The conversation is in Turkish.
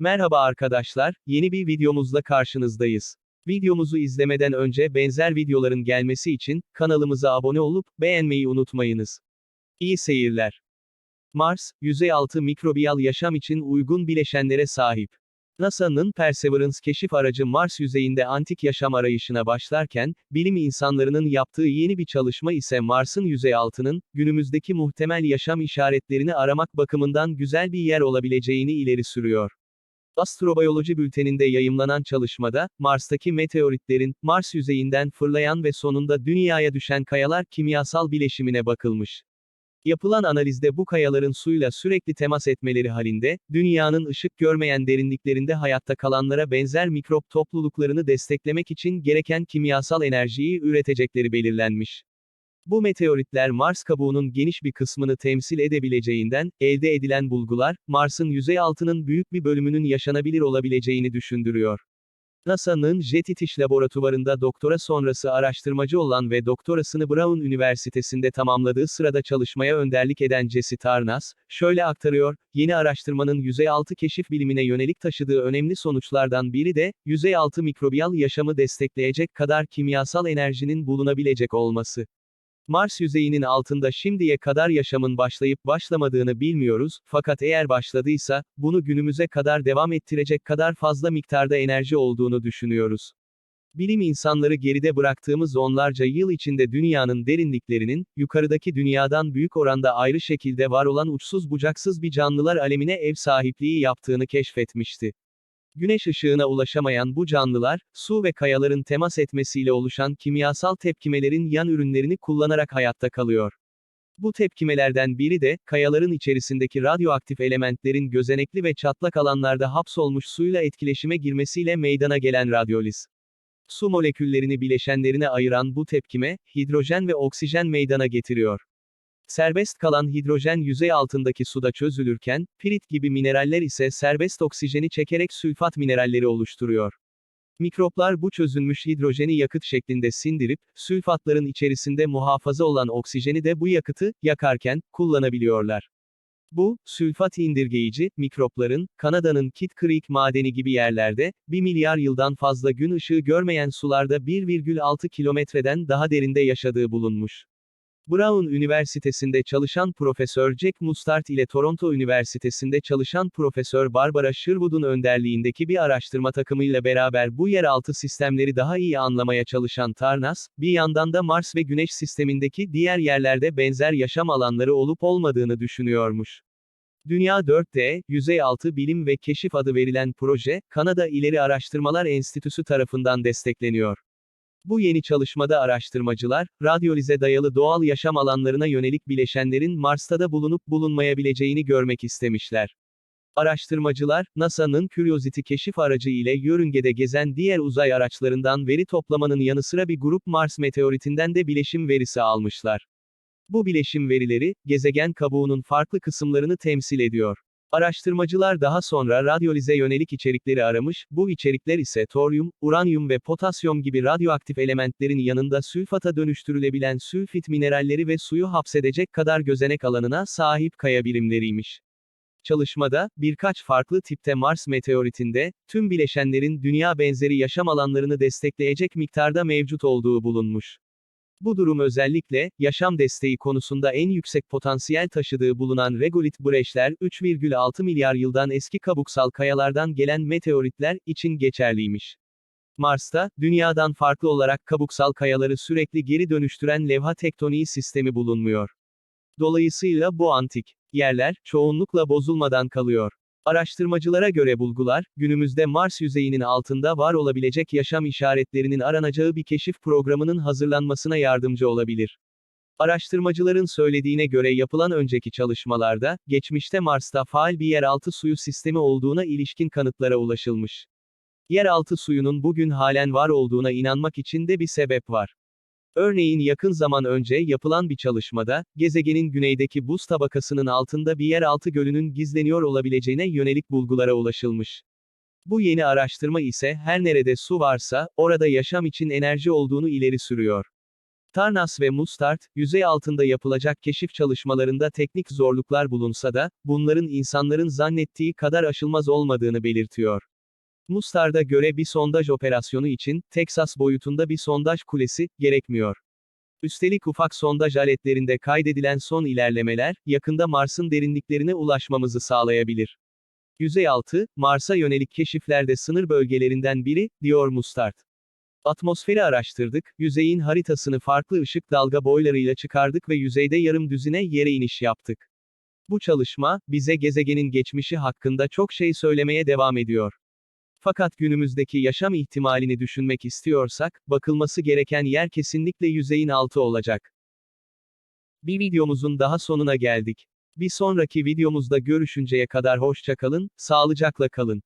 Merhaba arkadaşlar, yeni bir videomuzla karşınızdayız. Videomuzu izlemeden önce benzer videoların gelmesi için kanalımıza abone olup beğenmeyi unutmayınız. İyi seyirler. Mars, yüzey altı mikrobiyal yaşam için uygun bileşenlere sahip. NASA'nın Perseverance keşif aracı Mars yüzeyinde antik yaşam arayışına başlarken, bilim insanlarının yaptığı yeni bir çalışma ise Mars'ın yüzey altının, günümüzdeki muhtemel yaşam işaretlerini aramak bakımından güzel bir yer olabileceğini ileri sürüyor. Astrobiyoloji bülteninde yayımlanan çalışmada, Mars'taki meteoritlerin, Mars yüzeyinden fırlayan ve sonunda dünyaya düşen kayalar kimyasal bileşimine bakılmış. Yapılan analizde bu kayaların suyla sürekli temas etmeleri halinde, dünyanın ışık görmeyen derinliklerinde hayatta kalanlara benzer mikrop topluluklarını desteklemek için gereken kimyasal enerjiyi üretecekleri belirlenmiş. Bu meteoritler Mars kabuğunun geniş bir kısmını temsil edebileceğinden, elde edilen bulgular, Mars'ın yüzey altının büyük bir bölümünün yaşanabilir olabileceğini düşündürüyor. NASA'nın Jet İtiş Laboratuvarında doktora sonrası araştırmacı olan ve doktorasını Brown Üniversitesi'nde tamamladığı sırada çalışmaya önderlik eden Jesse Tarnas, şöyle aktarıyor, yeni araştırmanın yüzey altı keşif bilimine yönelik taşıdığı önemli sonuçlardan biri de, yüzey altı mikrobiyal yaşamı destekleyecek kadar kimyasal enerjinin bulunabilecek olması. Mars yüzeyinin altında şimdiye kadar yaşamın başlayıp başlamadığını bilmiyoruz, fakat eğer başladıysa, bunu günümüze kadar devam ettirecek kadar fazla miktarda enerji olduğunu düşünüyoruz. Bilim insanları geride bıraktığımız onlarca yıl içinde dünyanın derinliklerinin, yukarıdaki dünyadan büyük oranda ayrı şekilde var olan uçsuz bucaksız bir canlılar alemine ev sahipliği yaptığını keşfetmişti. Güneş ışığına ulaşamayan bu canlılar, su ve kayaların temas etmesiyle oluşan kimyasal tepkimelerin yan ürünlerini kullanarak hayatta kalıyor. Bu tepkimelerden biri de, kayaların içerisindeki radyoaktif elementlerin gözenekli ve çatlak alanlarda hapsolmuş suyla etkileşime girmesiyle meydana gelen radyoliz. Su moleküllerini bileşenlerine ayıran bu tepkime, hidrojen ve oksijen meydana getiriyor. Serbest kalan hidrojen yüzey altındaki suda çözülürken, pirit gibi mineraller ise serbest oksijeni çekerek sülfat mineralleri oluşturuyor. Mikroplar bu çözülmüş hidrojeni yakıt şeklinde sindirip, sülfatların içerisinde muhafaza olan oksijeni de bu yakıtı, yakarken, kullanabiliyorlar. Bu, sülfat indirgeyici, mikropların, Kanada'nın Kit Creek madeni gibi yerlerde, 1 milyar yıldan fazla gün ışığı görmeyen sularda 1,6 kilometreden daha derinde yaşadığı bulunmuş. Brown Üniversitesi'nde çalışan Profesör Jack Mustard ile Toronto Üniversitesi'nde çalışan Profesör Barbara Sherwood'un önderliğindeki bir araştırma takımıyla beraber bu yeraltı sistemleri daha iyi anlamaya çalışan Tarnas, bir yandan da Mars ve Güneş sistemindeki diğer yerlerde benzer yaşam alanları olup olmadığını düşünüyormuş. Dünya 4D, Yüzeyaltı Bilim ve Keşif adı verilen proje, Kanada İleri Araştırmalar Enstitüsü tarafından destekleniyor. Bu yeni çalışmada araştırmacılar, radyolize dayalı doğal yaşam alanlarına yönelik bileşenlerin Mars'ta da bulunup bulunmayabileceğini görmek istemişler. Araştırmacılar, NASA'nın Curiosity keşif aracı ile yörüngede gezen diğer uzay araçlarından veri toplamanın yanı sıra bir grup Mars meteoritinden de bileşim verisi almışlar. Bu bileşim verileri, gezegen kabuğunun farklı kısımlarını temsil ediyor. Araştırmacılar daha sonra radyolize yönelik içerikleri aramış, bu içerikler ise toryum, uranyum ve potasyum gibi radyoaktif elementlerin yanında sülfata dönüştürülebilen sülfit mineralleri ve suyu hapsedecek kadar gözenek alanına sahip kaya birimleriymiş. Çalışmada, birkaç farklı tipte Mars meteoritinde, tüm bileşenlerin dünya benzeri yaşam alanlarını destekleyecek miktarda mevcut olduğu bulunmuş. Bu durum özellikle, yaşam desteği konusunda en yüksek potansiyel taşıdığı bulunan regolit breşler, 3,6 milyar yıldan eski kabuksal kayalardan gelen meteoritler için geçerliymiş. Mars'ta, dünyadan farklı olarak kabuksal kayaları sürekli geri dönüştüren levha tektoniği sistemi bulunmuyor. Dolayısıyla bu antik yerler, çoğunlukla bozulmadan kalıyor. Araştırmacılara göre bulgular, günümüzde Mars yüzeyinin altında var olabilecek yaşam işaretlerinin aranacağı bir keşif programının hazırlanmasına yardımcı olabilir. Araştırmacıların söylediğine göre yapılan önceki çalışmalarda, geçmişte Mars'ta faal bir yeraltı suyu sistemi olduğuna ilişkin kanıtlara ulaşılmış. Yeraltı suyunun bugün halen var olduğuna inanmak için de bir sebep var. Örneğin yakın zaman önce yapılan bir çalışmada, gezegenin güneydeki buz tabakasının altında bir yeraltı gölünün gizleniyor olabileceğine yönelik bulgulara ulaşılmış. Bu yeni araştırma ise her nerede su varsa, orada yaşam için enerji olduğunu ileri sürüyor. Tarnas ve Mustart, yüzey altında yapılacak keşif çalışmalarında teknik zorluklar bulunsa da, bunların insanların zannettiği kadar aşılmaz olmadığını belirtiyor. Mustart'a göre bir sondaj operasyonu için, Texas boyutunda bir sondaj kulesi, gerekmiyor. Üstelik ufak sondaj aletlerinde kaydedilen son ilerlemeler, yakında Mars'ın derinliklerine ulaşmamızı sağlayabilir. Yüzeyaltı, Mars'a yönelik keşiflerde sınır bölgelerinden biri, diyor Mustart. Atmosferi araştırdık, yüzeyin haritasını farklı ışık dalga boylarıyla çıkardık ve yüzeyde yarım düzine yere iniş yaptık. Bu çalışma, bize gezegenin geçmişi hakkında çok şey söylemeye devam ediyor. Fakat günümüzdeki yaşam ihtimalini düşünmek istiyorsak, bakılması gereken yer kesinlikle yüzeyin altı olacak. Bir videomuzun daha sonuna geldik. Bir sonraki videomuzda görüşünceye kadar hoşça kalın, sağlıcakla kalın.